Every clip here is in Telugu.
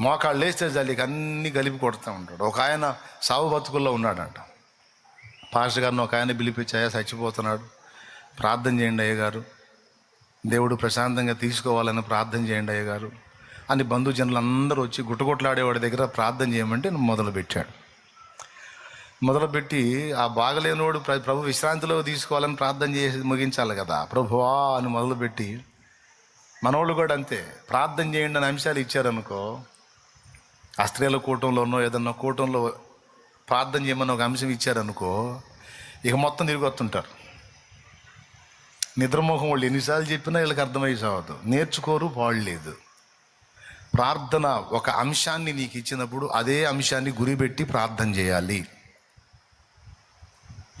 మోకాళ్ళు లేస్తే జల్లికి అన్నీ కలిపి కొడుతూ ఉంటాడు. ఒక ఆయన సావు బతుకుల్లో ఉన్నాడంట. పాస్టర్ గారిని ఒక ఆయన పిలిపించాయా చచ్చిపోతున్నాడు. ప్రార్థన చేయండి అయ్య గారు దేవుడు ప్రశాంతంగా తీసుకోవాలని ప్రార్థన చేయండి అయ్య గారు అని బంధుజనులు అందరూ వచ్చి గుట్టుకొట్లాడేవాడి దగ్గర ప్రార్థన చేయమంటే మొదలుపెట్టాడు. మొదలుపెట్టి ఆ బాగలేనివాడు ప్రభు విశ్రాంతిలో తీసుకోవాలని ప్రార్థన చేసి ముగించాలి కదా. ప్రభువా అని మొదలుపెట్టి మనోళ్ళు కూడా అంతే. ప్రార్థన చేయండి అని అంశాలు ఇచ్చారనుకో ఆ స్త్రీల కూటంలోనో ఏదన్నా కూటంలో ప్రార్థన చేయమని ఒక అంశం ఇచ్చారనుకో ఇక మొత్తం తిరిగి వస్తుంటారు. నిద్రమోహం వాళ్ళు ఎన్నిసార్లు చెప్పినా వీళ్ళకి అర్థమయ్యి సావదు నేర్చుకోరు పాడలేదు ప్రార్థన ఒక అంశాన్ని నీకు ఇచ్చినప్పుడు అదే అంశాన్ని గురిపెట్టి ప్రార్థన చేయాలి.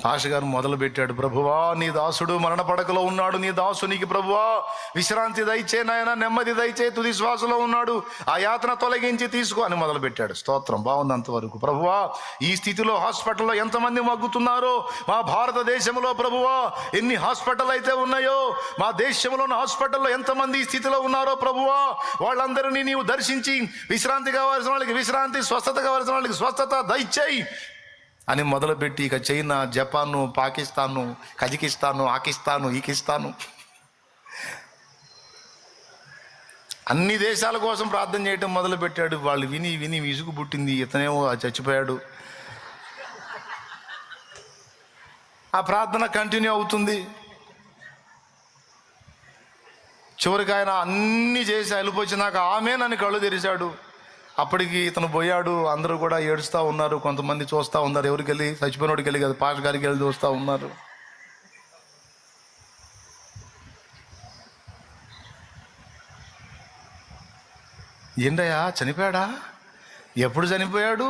ఆశగారు మొదలుపెట్టాడు మొదలు పెట్టాడు. ప్రభువా నీ దాసుడు మరణ పడకలో ఉన్నాడు. నీ దాసునికి ప్రభువా విశ్రాంతి దయచే నాయన నెమ్మది దయచే తుది శ్వాసలో ఉన్నాడు. ఆ యాతన తొలగించి తీసుకో అని మొదలు పెట్టాడు. స్తోత్రం బాగుంది ప్రభువా ఈ స్థితిలో హాస్పిటల్లో ఎంతమంది మగ్గుతున్నారో? మా భారతదేశంలో ప్రభువా ఎన్ని హాస్పిటల్ అయితే ఉన్నాయో? మా దేశంలో ఉన్న హాస్పిటల్లో ఎంతమంది ఈ స్థితిలో ఉన్నారో ప్రభువా? వాళ్ళందరినీ నీవు దర్శించి విశ్రాంతి కావాల్సిన వాళ్ళకి విశ్రాంతి స్వస్థత కావాల్సిన వాళ్ళకి స్వస్థత దయచేయి. అని మొదలుపెట్టి ఇక చైనా జపాను పాకిస్తాను కజకిస్తాను ఆకిస్తాను ఈకిస్తాను. అన్ని దేశాల కోసం ప్రార్థన చేయటం మొదలుపెట్టాడు. వాళ్ళు విని విని విసుగు పుట్టింది. ఇతనేమో చచ్చిపోయాడు. ఆ ప్రార్థన కంటిన్యూ అవుతుంది. చివరికి ఆయన అన్ని చేసి అలిపోచ్చినాక ఆమె నన్ను కళ్ళు తెరిచాడు. అప్పటికి ఇతను పోయాడు అందరూ కూడా ఏడుస్తూ ఉన్నారు కొంతమంది చూస్తూ ఉన్నారు. ఎవరికి వెళ్ళి చచ్చిపోయినోడికి వెళ్ళి కదా పాష గారికి వెళ్ళి చూస్తూ ఉన్నారు. ఏంటయ్యా చనిపోయాడా? ఎప్పుడు చనిపోయాడు?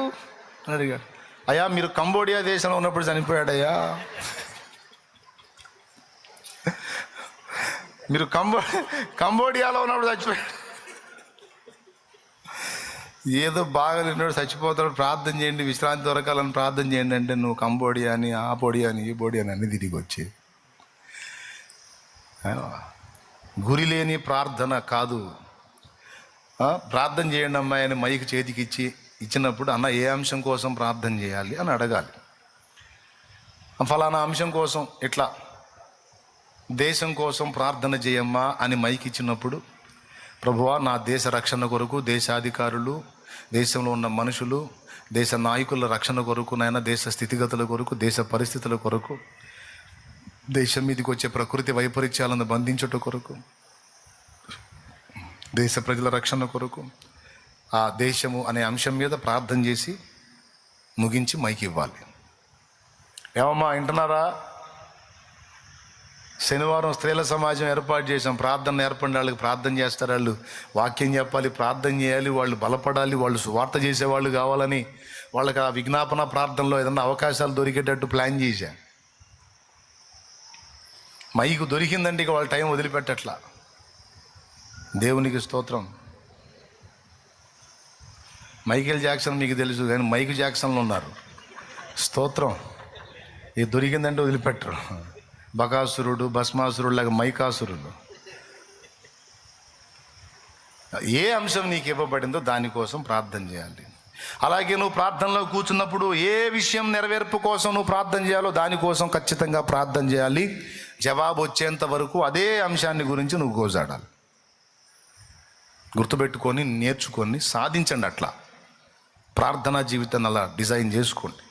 అని అడిగాడు. అయ్యా మీరు కంబోడియా దేశంలో ఉన్నప్పుడు చనిపోయాడయ్యా. మీరు కంబో కంబోడియాలో ఉన్నప్పుడు చచ్చిపోయాడు. ఏదో బాగా చచ్చిపోతాడు ప్రార్థన చేయండి విశ్రాంతి దొరకాలని ప్రార్థన చేయండి అంటే నువ్వు కంబోడి అని ఆ పొడి అని ఈ పొడి అని అన్ని తిరిగి వచ్చి. గురిలేని గురి లేని ప్రార్థన కాదు. ప్రార్థన చేయండి అమ్మాయి అని మైకి చేతికి ఇచ్చి ఇచ్చినప్పుడు అన్న ఏ అంశం కోసం ప్రార్థన చేయాలి? అని అడగాలి. ఫలానా అంశం కోసం ఇట్లా దేశం కోసం ప్రార్థన చేయమ్మా అని మైక్ ఇచ్చినప్పుడు ప్రభువా నా దేశ రక్షణ కొరకు దేశాధికారులు దేశంలో ఉన్న మనుషులు దేశ నాయకుల రక్షణ కొరకు నైనా దేశ స్థితిగతుల కొరకు దేశ పరిస్థితుల కొరకు దేశం మీదకి వచ్చే ప్రకృతి వైపరీత్యాలను బంధించుట కొరకు దేశ ప్రజల రక్షణ కొరకు ఆ దేశము అనే అంశం మీద ప్రార్థన చేసి ముగించి మైకి ఇవ్వాలి. ఏమమ్మా వింటున్నారా? శనివారం స్త్రీల సమాజం ఏర్పాటు చేసాం ప్రార్థన ఏర్పడిన వాళ్ళకి ప్రార్థన చేస్తారు వాళ్ళు. వాక్యం చెప్పాలి ప్రార్థన చేయాలి వాళ్ళు బలపడాలి వాళ్ళు సువార్త చేసేవాళ్ళు కావాలని వాళ్ళకి ఆ విజ్ఞాపన ప్రార్థనలో ఏదన్నా అవకాశాలు దొరికేటట్టు ప్లాన్ చేశా. మైకు దొరికిందంటే ఇక వాళ్ళ టైం వదిలిపెట్టట్లా. దేవునికి స్తోత్రం. మైకేల్ జాక్సన్ మీకు తెలుసు కానీ మైక్ జాక్సన్లు ఉన్నారు. స్తోత్రం. ఇది దొరికిందంటే వదిలిపెట్టరు. బకాసురుడు భస్మాసురుడు లాగా మైకాసురుడు. ఏ అంశం నీకు ఇవ్వబడిందో దానికోసం ప్రార్థన చేయాలి. అలాగే నువ్వు ప్రార్థనలో కూర్చున్నప్పుడు ఏ విషయం నెరవేర్పు కోసం నువ్వు ప్రార్థన చేయాలో దానికోసం ఖచ్చితంగా ప్రార్థన చేయాలి. జవాబు వచ్చేంత వరకు అదే అంశాన్ని గురించి నువ్వు గోజాడాలి. గుర్తుపెట్టుకొని నేర్చుకొని సాధించండి అట్లా. ప్రార్థనా జీవితాన్ని అలా డిజైన్ చేసుకోండి.